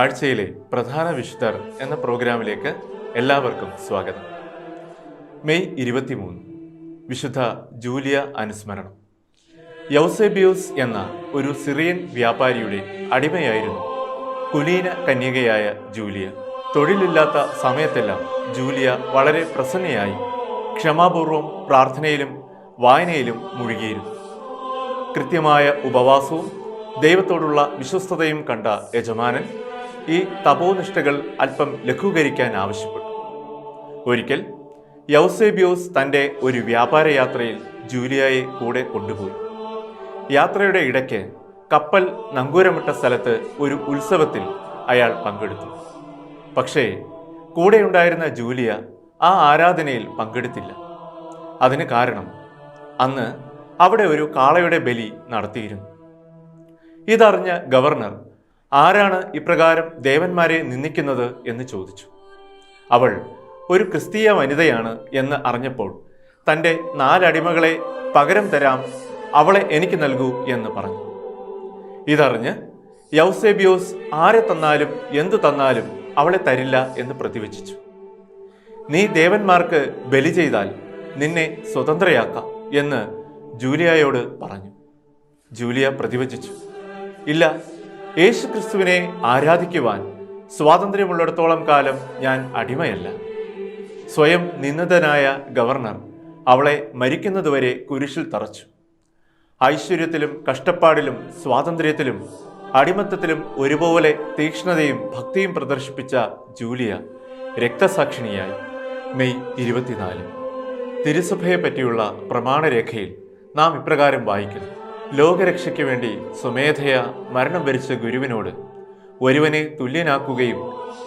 ആഴ്ചയിലെ പ്രധാന വിശുദ്ധർ എന്ന പ്രോഗ്രാമിലേക്ക് എല്ലാവർക്കും സ്വാഗതം. മെയ് ഇരുപത്തിമൂന്ന് വിശുദ്ധ ജൂലിയ അനുസ്മരണം. യൗസേബിയോസ് എന്ന ഒരു സിറിയൻ വ്യാപാരിയുടെ അടിമയായിരുന്നു കുലീന കന്യകയായ ജൂലിയ. തൊഴിലില്ലാത്ത സമയത്തെല്ലാം ജൂലിയ വളരെ പ്രസന്നയായി ക്ഷമാപൂർവം പ്രാർത്ഥനയിലും വായനയിലും മുഴുകിയിരുന്നു. കൃത്യമായ ഉപവാസവും ദൈവത്തോടുള്ള വിശ്വസ്തതയും കണ്ട യജമാനൻ ഈ തപോനിഷ്ഠകൾ അല്പം ലഘൂകരിക്കാൻ ആവശ്യപ്പെട്ടു. ഒരിക്കൽ യൗസേബിയോസ് തന്റെ ഒരു വ്യാപാര യാത്രയിൽ ജൂലിയയെ കൂടെ കൊണ്ടുപോയി. യാത്രയുടെ ഇടയ്ക്ക് കപ്പൽ നങ്കൂരമിട്ട സ്ഥലത്ത് ഒരു ഉത്സവത്തിൽ അയാൾ പങ്കെടുത്തു. പക്ഷേ കൂടെയുണ്ടായിരുന്ന ജൂലിയ ആ ആരാധനയിൽ പങ്കെടുത്തില്ല. അതിന് കാരണം അന്ന് അവിടെ ഒരു കാളയുടെ ബലി നടത്തിയിരുന്നു. ഇതറിഞ്ഞ ഗവർണർ ആരാണ് ഇപ്രകാരം ദേവന്മാരെ നിന്ദിക്കുന്നത് എന്ന് ചോദിച്ചു. അവൾ ഒരു ക്രിസ്തീയ വനിതയാണ് എന്ന് അറിഞ്ഞപ്പോൾ തന്റെ നാലടിമകളെ പകരം തരാം അവളെ എനിക്ക് നൽകൂ എന്ന് പറഞ്ഞു. ഇതറിഞ്ഞ് യൗസേബിയോസ് ആരെ തന്നാലും എന്തു തന്നാലും അവളെ തരില്ല എന്ന് പ്രതിവചിച്ചു. നീ ദേവന്മാർക്ക് ബലി ചെയ്താൽ നിന്നെ സ്വതന്ത്രയാക്കാം എന്ന് ജൂലിയയോട് പറഞ്ഞു. ജൂലിയ പ്രതിവചിച്ചു. ഇല്ല യേശു ക്രിസ്തുവിനെ ആരാധിക്കുവാൻ സ്വാതന്ത്ര്യമുള്ളിടത്തോളം കാലം ഞാൻ അടിമയല്ല. സ്വയം നിന്ദിതനായ ഗവർണർ അവളെ മരിക്കുന്നതുവരെ കുരിശിൽ തറച്ചു. ഐശ്വര്യത്തിലും കഷ്ടപ്പാടിലും സ്വാതന്ത്ര്യത്തിലും അടിമത്തത്തിലും ഒരുപോലെ തീക്ഷ്ണതയും ഭക്തിയും പ്രദർശിപ്പിച്ച ജൂലിയ രക്തസാക്ഷിണിയായി. മെയ് ഇരുപത്തിനാല്. തിരുസഭയെ പറ്റിയുള്ള പ്രമാണരേഖയിൽ നാം ഇപ്രകാരം വായിക്കുന്നു. ലോകരക്ഷയ്ക്ക് വേണ്ടി സ്വമേധയ മരണം വരിച്ച ഗുരുവിനോട് ഒരുവനെ തുല്യനാക്കുകയും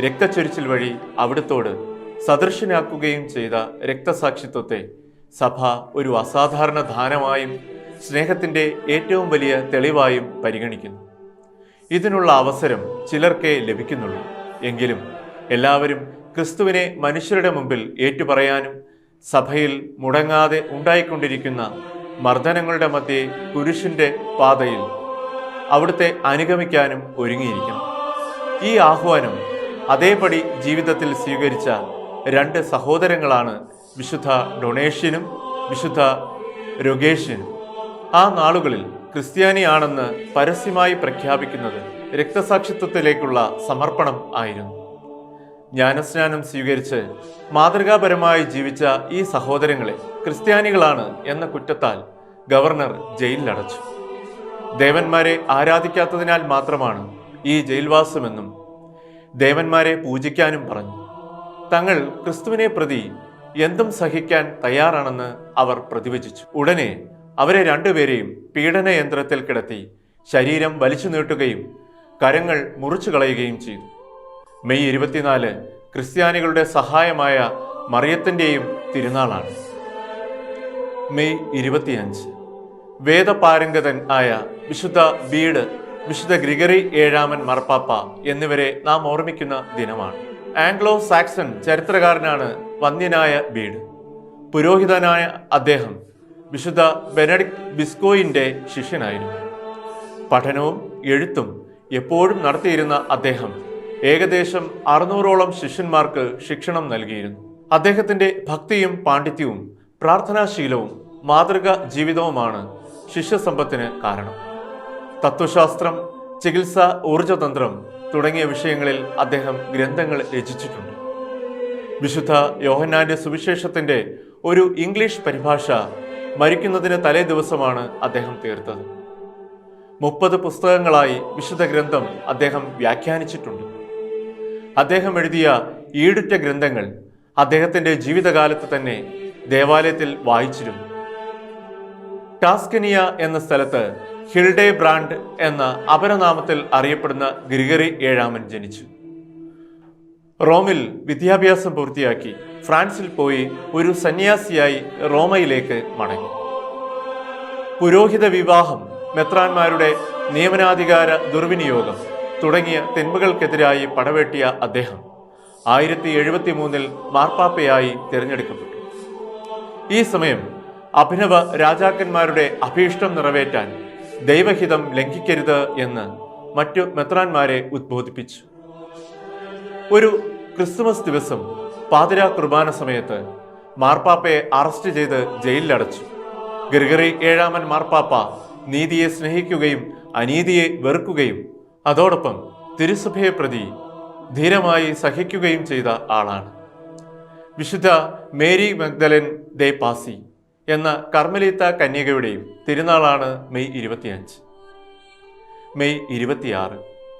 രക്തച്ചൊരിച്ചിൽ വഴി അവിടുത്തോട് സദൃശനാക്കുകയും ചെയ്ത രക്തസാക്ഷിത്വത്തെ സഭ ഒരു അസാധാരണ ദാനമായും സ്നേഹത്തിന്റെ ഏറ്റവും വലിയ തെളിവായും പരിഗണിക്കുന്നു. ഇതിനുള്ള അവസരം ചിലർക്കേ ലഭിക്കുന്നുള്ളൂ. എങ്കിലും എല്ലാവരും ക്രിസ്തുവിനെ മനുഷ്യരുടെ മുമ്പിൽ ഏറ്റുപറയാനും സഭയിൽ മുടങ്ങാതെ ഉണ്ടായിക്കൊണ്ടിരിക്കുന്ന മർദ്ദനങ്ങളുടെ മധ്യേ കുരിശിന്റെ പാതയിൽ അവിടുത്തെ അനുഗമിക്കാനും ഒരുങ്ങിയിരിക്കണം. ഈ ആഹ്വാനം അതേപടി ജീവിതത്തിൽ സ്വീകരിച്ച രണ്ട് സഹോദരങ്ങളാണ് വിശുദ്ധ ഡൊണേഷ്യനും വിശുദ്ധ രൊഗേഷ്യനും. ആ നാളുകളിൽ ക്രിസ്ത്യാനിയാണെന്ന് പരസ്യമായി പ്രഖ്യാപിക്കുന്നത് രക്തസാക്ഷിത്വത്തിലേക്കുള്ള സമർപ്പണം ആയിരുന്നു. ജ്ഞാനസ്നാനം സ്വീകരിച്ച് മാതൃകാപരമായി ജീവിച്ച ഈ സഹോദരങ്ങളെ ക്രിസ്ത്യാനികളാണ് എന്ന കുറ്റത്താൽ ഗവർണർ ജയിലിലടച്ചു. ദേവന്മാരെ ആരാധിക്കാത്തതിനാൽ മാത്രമാണ് ഈ ജയിൽവാസമെന്നും ദേവന്മാരെ പൂജിക്കാനും പറഞ്ഞു. തങ്ങൾ ക്രിസ്തുവിനെ പ്രതി എന്തും സഹിക്കാൻ തയ്യാറാണെന്ന് അവർ പ്രതിവചിച്ചു. ഉടനെ അവരെ രണ്ടുപേരെയും പീഡന യന്ത്രത്തിൽ കിടത്തി ശരീരം വലിച്ചു നീട്ടുകയും കരങ്ങൾ മുറിച്ചു കളയുകയും ചെയ്തു. മെയ് ഇരുപത്തിനാല് ക്രിസ്ത്യാനികളുടെ സഹായമായ മറിയത്തിന്റെയും തിരുനാളാണ്. മെയ് ഇരുപത്തിയഞ്ച്. വേദപാരംഗതൻ ആയ വിശുദ്ധ ബീഡ് വിശുദ്ധ ഗ്രിഗറി ഏഴാമൻ മർപ്പാപ്പ എന്നിവരെ നാം ഓർമ്മിക്കുന്ന ദിനമാണ്. ആംഗ്ലോ സാക്സൺ ചരിത്രകാരനാണ് വന്യനായ ബീഡ്. പുരോഹിതനായ അദ്ദേഹം വിശുദ്ധ ബെനഡിക് ബിസ്കോയിന്റെ ശിഷ്യനായിരുന്നു. പഠനവും എഴുത്തും എപ്പോഴും നടത്തിയിരുന്ന അദ്ദേഹം ഏകദേശം അറുന്നൂറോളം ശിഷ്യന്മാർക്ക് ശിക്ഷണം നൽകിയിരുന്നു. അദ്ദേഹത്തിന്റെ ഭക്തിയും പാണ്ഡിത്യവും പ്രാർത്ഥനാശീലവും മാതൃക ജീവിതവുമാണ് ശിഷ്യസമ്പത്തിന് കാരണം. തത്വശാസ്ത്രം ചികിത്സ ഊർജതന്ത്രം തുടങ്ങിയ വിഷയങ്ങളിൽ അദ്ദേഹം ഗ്രന്ഥങ്ങൾ രചിച്ചിട്ടുണ്ട്. വിശുദ്ധ യോഹന്നാന്റെ സുവിശേഷത്തിന്റെ ഒരു ഇംഗ്ലീഷ് പരിഭാഷ മരിക്കുന്നതിന് തലേ ദിവസമാണ് അദ്ദേഹം തീർത്തത്. മുപ്പത് പുസ്തകങ്ങളായി വിശുദ്ധ ഗ്രന്ഥം അദ്ദേഹം വ്യാഖ്യാനിച്ചിട്ടുണ്ട്. അദ്ദേഹം എഴുതിയ ഈടുറ്റ ഗ്രന്ഥങ്ങൾ അദ്ദേഹത്തിന്റെ ജീവിതകാലത്ത് തന്നെ ദേവാലയത്തിൽ വായിച്ചിരുന്നു. ടാസ്കനിയ എന്ന സ്ഥലത്ത് ഹിൽഡേ ബ്രാൻഡ് എന്ന അപരനാമത്തിൽ അറിയപ്പെടുന്ന ഗ്രിഗറി ഏഴാമൻ ജനിച്ചു. റോമിൽ വിദ്യാഭ്യാസം പൂർത്തിയാക്കി ഫ്രാൻസിൽ പോയി ഒരു സന്യാസിയായി റോമയിലേക്ക് മടങ്ങി. പുരോഹിത വിവാഹം മെത്രാന്മാരുടെ നിയമനാധികാര ദുർവിനിയോഗം തുടങ്ങിയ തിന്മകൾക്കെതിരായി പടവെട്ടിയ അദ്ദേഹം ആയിരത്തി എഴുപത്തി മൂന്നിൽ മാർപ്പാപ്പയായി തിരഞ്ഞെടുക്കപ്പെട്ടു. ഈ സമയം അഭിനവ രാജാക്കന്മാരുടെ അഭീഷ്ടം നിറവേറ്റാൻ ദൈവഹിതം ലംഘിക്കരുത് എന്ന് മറ്റു മെത്രാന്മാരെ ഉദ്ബോധിപ്പിച്ചു. ഒരു ക്രിസ്തുമസ് ദിവസം പാതിരാ കുർബാന സമയത്ത് മാർപ്പാപ്പയെ അറസ്റ്റ് ചെയ്ത് ജയിലിലടച്ചു. ഗ്രിഗറി ഏഴാമൻ മാർപ്പാപ്പ നീതിയെ സ്നേഹിക്കുകയും അനീതിയെ വെറുക്കുകയും അതോടൊപ്പം തിരുസഭയെ പ്രതി ധീരമായി സഹിക്കുകയും ചെയ്ത ആളാണ്. വിശുദ്ധ മേരി മഗ്ദലൻ ദേ പാസി എന്ന കർമ്മലീത്ത കന്യകയുടെയും തിരുനാളാണ് മെയ് ഇരുപത്തിയഞ്ച്. മെയ് ഇരുപത്തിയാറ്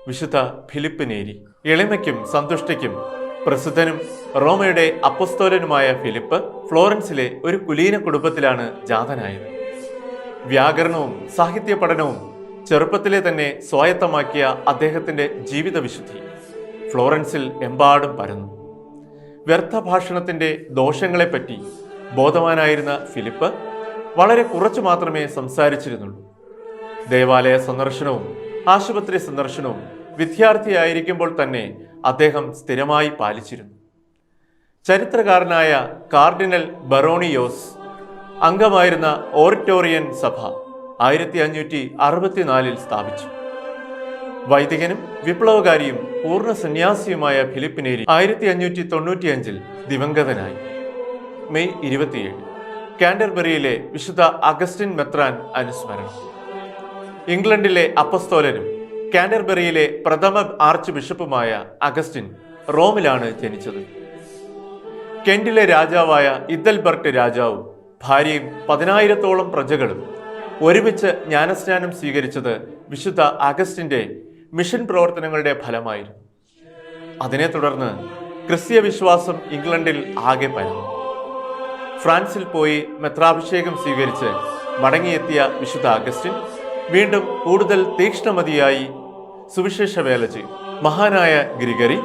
വിശുദ്ധ ഫിലിപ്പ് നേരി എളിമയ്ക്കും സന്തുഷ്ടിക്കും പ്രസിദ്ധനും റോമയുടെ അപ്പസ്തോലനുമായ ഫിലിപ്പ് ഫ്ലോറൻസിലെ ഒരു കുലീന കുടുംബത്തിലാണ് ജാതനായത്. വ്യാകരണവും സാഹിത്യ പഠനവും ചെറുപ്പത്തിലെ തന്നെ സ്വായത്തമാക്കിയ അദ്ദേഹത്തിന്റെ ജീവിതവിശുദ്ധി ഫ്ലോറൻസിൽ എമ്പാടും പരന്നു. വ്യർത്ഥ ഭാഷണത്തിന്റെ ദോഷങ്ങളെപ്പറ്റി ബോധവാനായിരുന്ന ഫിലിപ്പ് വളരെ കുറച്ചു മാത്രമേ സംസാരിച്ചിരുന്നുള്ളൂ. ദേവാലയ സന്ദർശനവും ആശുപത്രി സന്ദർശനവും വിദ്യാർത്ഥിയായിരിക്കുമ്പോൾ തന്നെ അദ്ദേഹം സ്ഥിരമായി പാലിച്ചിരുന്നു. ചരിത്രകാരനായ കാർഡിനൽ ബറോണിയോസ് അംഗമായിരുന്ന ഓറിറ്റോറിയൻ സഭ ആയിരത്തി അഞ്ഞൂറ്റി അറുപത്തിനാലിൽ സ്ഥാപിച്ചു. വൈദികനും വിപ്ലവകാരിയും പൂർണ സന്യാസിയുമായ ഫിലിപ്പിനേരി ആയിരത്തി അഞ്ഞൂറ്റി തൊണ്ണൂറ്റിയഞ്ചിൽ ദിവംഗതനായി. മെയ് ഇരുപത്തിയേഴ് കാൻഡർബറിയിലെ വിശുദ്ധ അഗസ്റ്റിൻ മെത്രാൻ അനുസ്മരണം. ഇംഗ്ലണ്ടിലെ അപ്പസ്തോലനും കാൻഡർബറിയിലെ പ്രഥമ ആർച്ച് ബിഷപ്പുമായ അഗസ്റ്റിൻ റോമിലാണ് ജനിച്ചത്. കെൻഡിലെ രാജാവായ ഇദൽബർട്ട് രാജാവും ഭാര്യയും പതിനായിരത്തോളം പ്രജകളും ഒരുമിച്ച് ജ്ഞാനസ്നാനം സ്വീകരിച്ചത് വിശുദ്ധ അഗസ്റ്റിന്റെ മിഷൻ പ്രവർത്തനങ്ങളുടെ ഫലമായിരുന്നു. അതിനെ തുടർന്ന് ക്രിസ്തീയ വിശ്വാസം ഇംഗ്ലണ്ടിൽ ആകെ പരന്നു. ഫ്രാൻസിൽ പോയി മെത്രാഭിഷേകം സ്വീകരിച്ച് മടങ്ങിയെത്തിയ വിശുദ്ധ അഗസ്റ്റിൻ വീണ്ടും കൂടുതൽ തീക്ഷ്ണമതിയായി സുവിശേഷ വേല ചെയ്തു. മഹാനായ ഗ്രിഗറി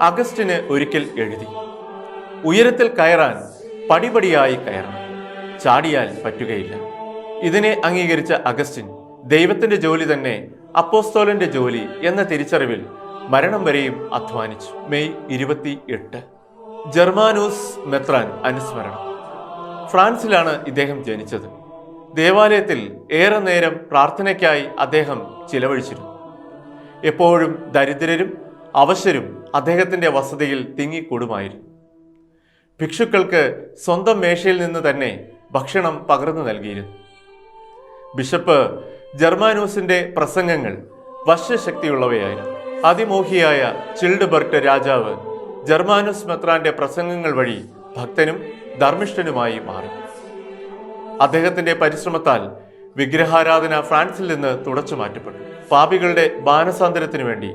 അഗസ്റ്റിന് ഒരിക്കൽ എഴുതി. ഉയരത്തിൽ കയറാൻ പടിപടിയായി കയറണം. ചാടിയാൽ പറ്റുകയില്ല. ഇതിനെ അംഗീകരിച്ച അഗസ്റ്റിൻ ദൈവത്തിന്റെ ജോലി തന്നെ അപ്പോസ്തോലന്റെ ജോലി എന്ന തിരിച്ചറിവിൽ മരണം വരെയും അധ്വാനിച്ചു. മെയ് ഇരുപത്തി എട്ട് ജർമാനൂസ് മെത്രാൻ അനുസ്മരണം. ഫ്രാൻസിലാണ് ഇദ്ദേഹം ജനിച്ചത്. ദേവാലയത്തിൽ ഏറെ നേരം പ്രാർത്ഥനയ്ക്കായി അദ്ദേഹം ചിലവഴിച്ചിരുന്നു. എപ്പോഴും ദരിദ്രരും അവശരും അദ്ദേഹത്തിന്റെ വസതിയിൽ തിങ്ങിക്കൂടുമായിരുന്നു. ഭിക്ഷുക്കൾക്ക് സ്വന്തം മേശയിൽ നിന്ന് തന്നെ ഭക്ഷണം പകർന്നു നൽകിയിരുന്നു. ബിഷപ്പ് ജർമാനൂസിന്റെ പ്രസംഗങ്ങൾ വശ്യശക്തിയുള്ളവയായിരുന്നു. അതിമോഹിയായ ചിൽഡ്ബർട്ട് രാജാവ് ജർമാനൂസ് മെത്രാന്റെ പ്രസംഗങ്ങൾ വഴി ഭക്തനും ധർമ്മിഷ്ഠനുമായി മാറി. അദ്ദേഹത്തിന്റെ പരിശ്രമത്താൽ വിഗ്രഹാരാധന ഫ്രാൻസിൽ നിന്ന് തുടച്ചു മാറ്റപ്പെട്ടു. പാപികളുടെ ബാനസാന്തരത്തിനു വേണ്ടി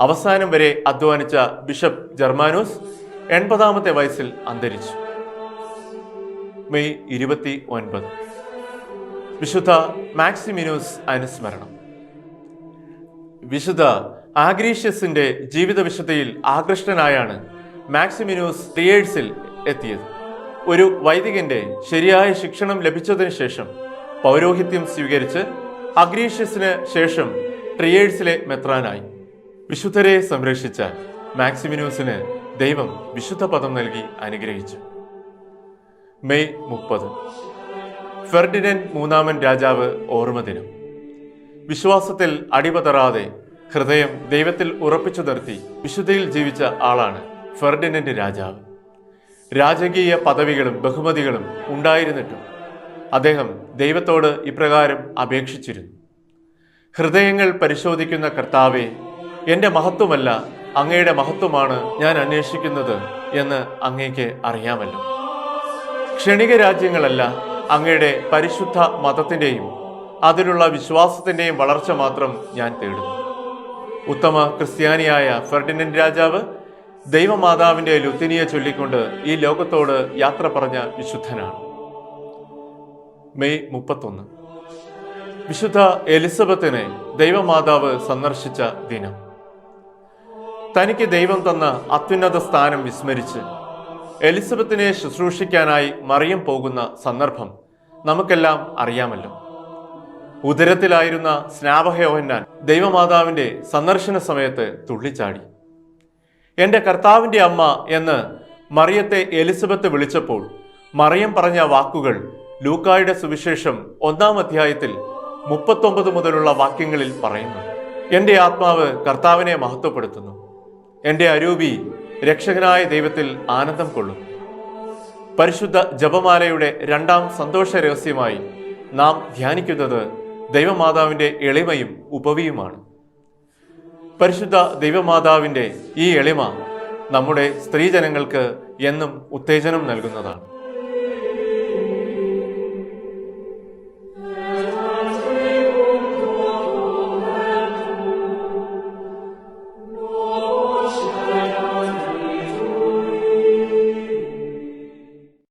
അവസാനം വരെ അധ്വാനിച്ച ബിഷപ്പ് ജർമാനൂസ് എൺപതാമത്തെ വയസ്സിൽ അന്തരിച്ചു. മെയ് ഇരുപത്തി ഒൻപത്. വിശുദ്ധ മാക്സിമിനോസ് അനുസ്മരണം വിശുദ്ധ ആഗ്രീഷ്യസിന്റെ ജീവിത വിശുദ്ധയിൽ ആകൃഷ്ടനായാണ് മാക്സിമിനൂസ് തിയേഴ്സിൽ എത്തിയത്. ഒരു വൈദികന്റെ ശരിയായ ശിക്ഷണം ലഭിച്ചതിന് ശേഷം പൗരോഹിത്യം സ്വീകരിച്ച് അഗ്രീഷ്യസിന് ശേഷം ട്രിയേഴ്സിലെ മെത്രാനായി. വിശുദ്ധരെ സംരക്ഷിച്ച മാക്സിമിനൂസിന് ദൈവം വിശുദ്ധ പദം നൽകി അനുഗ്രഹിച്ചു. മെയ് മുപ്പത്. ഫെർഡിനൻ മൂന്നാമൻ രാജാവ് ഓർമ്മ ദിനം വിശ്വാസത്തിൽ അടിപതറാതെ ഹൃദയം ദൈവത്തിൽ ഉറപ്പിച്ചു നിർത്തി വിശുദ്ധയിൽ ജീവിച്ച ആളാണ് ഫെർഡിനൻഡ് രാജാവ്. രാജകീയ പദവികളും ബഹുമതികളും ഉണ്ടായിരുന്നിട്ടും അദ്ദേഹം ദൈവത്തോട് ഇപ്രകാരം അപേക്ഷിച്ചിരുന്നു. ഹൃദയങ്ങൾ പരിശോധിക്കുന്ന കർത്താവെ എന്റെ മഹത്വമല്ല അങ്ങയുടെ മഹത്വമാണ് ഞാൻ അന്വേഷിക്കുന്നത് എന്ന് അങ്ങേക്ക് അറിയാമല്ലോ. ക്ഷണിക രാജ്യങ്ങളല്ല അങ്ങയുടെ പരിശുദ്ധ മതത്തിന്റെയും അതിലുള്ള വിശ്വാസത്തിന്റെയും വളർച്ച മാത്രം ഞാൻ തേടുന്നു. ഉത്തമ ക്രിസ്ത്യാനിയായ ഫെർഡിനൻഡ് രാജാവ് ദൈവമാതാവിന്റെ ലുത്തിനിയെ ചൊല്ലിക്കൊണ്ട് ഈ ലോകത്തോട് യാത്ര പറഞ്ഞ വിശുദ്ധനാണ്. മെയ് മുപ്പത്തൊന്ന്. വിശുദ്ധ എലിസബത്തിനെ ദൈവമാതാവ് സന്ദർശിച്ച ദിനം. തനിക്ക് ദൈവം തന്ന അത്യുന്നത സ്ഥാനം വിസ്മരിച്ച് എലിസബത്തിനെ ശുശ്രൂഷിക്കാനായി മറിയം പോകുന്ന സന്ദർഭം നമുക്കെല്ലാം അറിയാമല്ലോ. ഉദരത്തിലായിരുന്ന സ്നാപഹയോഹന്നാൻ ദൈവമാതാവിന്റെ സന്ദർശന സമയത്ത് തുള്ളിച്ചാടി. എന്റെ കർത്താവിന്റെ അമ്മ എന്ന് മറിയത്തെ എലിസബത്ത് വിളിച്ചപ്പോൾ മറിയം പറഞ്ഞ വാക്കുകൾ ലൂക്കായുടെ സുവിശേഷം ഒന്നാം അധ്യായത്തിൽ മുപ്പത്തൊമ്പത് മുതലുള്ള വാക്യങ്ങളിൽ പറയുന്നു. എന്റെ ആത്മാവ് കർത്താവിനെ മഹത്വപ്പെടുത്തുന്നു. എന്റെ അരൂപി രക്ഷകനായ ദൈവത്തിൽ ആനന്ദം കൊള്ളും പരിശുദ്ധ ജപമാലയുടെ രണ്ടാം സന്തോഷ രഹസ്യമായി നാം ധ്യാനിക്കുന്നത് ദൈവമാതാവിന്റെ എളിമയും ഉപവിയുമാണ്. പരിശുദ്ധ ദൈവമാതാവിന്റെ ഈ എളിമ നമ്മുടെ സ്ത്രീജനങ്ങൾക്ക് എന്നും ഉത്തേജനം നൽകുന്നതാണ്.